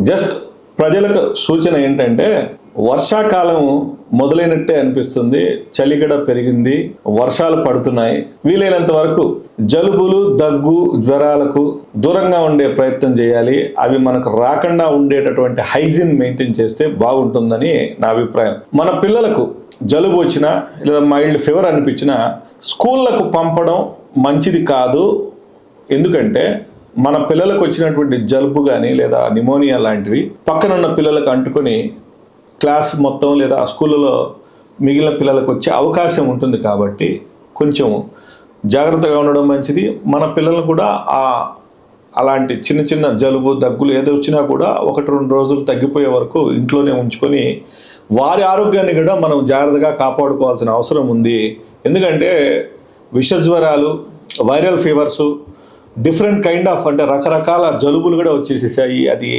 Just ప్రజలకు సూచన ఏంటంటే వర్షాకాలం మొదలైనట్టే అనిపిస్తుంది చలిగడ పెరిగింది వర్షాలు పడుతున్నాయి. వీలైనంత వరకు జలుబులు దగ్గు జ్వరాలకు దూరంగా ఉండే ప్రయత్నం చేయాలి. అవి మనకు రాకుండా ఉండేటటువంటి హైజీన్ మెయింటైన్ చేస్తే బాగుంటుందని నా అభిప్రాయం. మన పిల్లలకు జలుబు వచ్చినా లేదా మైల్డ్ ఫీవర్ అనిపించినా స్కూళ్ళకు పంపడం మంచిది కాదు. ఎందుకంటే మన పిల్లలకు వచ్చినటువంటి జలుబు కానీ లేదా నిమోనియా లాంటివి పక్కనున్న పిల్లలకు అంటుకొని క్లాస్ మొత్తం లేదా స్కూళ్ళలో మిగిలిన పిల్లలకు వచ్చే అవకాశం ఉంటుంది కాబట్టి కొంచెం జాగ్రత్తగా ఉండడం మంచిది. మన పిల్లలు కూడా ఆ అలాంటి చిన్న చిన్న జలుబు దగ్గులు ఏదో వచ్చినా కూడా ఒకటి రెండు రోజులు తగ్గిపోయే వరకు ఇంట్లోనే ఉంచుకొని వారి ఆరోగ్యాన్ని కూడా మనం జాగ్రత్తగా కాపాడుకోవాల్సిన అవసరం ఉంది. ఎందుకంటే విషజ్వరాలు viral fevers different kind of అంటే రకరకాల జలుబులు కూడా వచ్చేసేసాయి. అది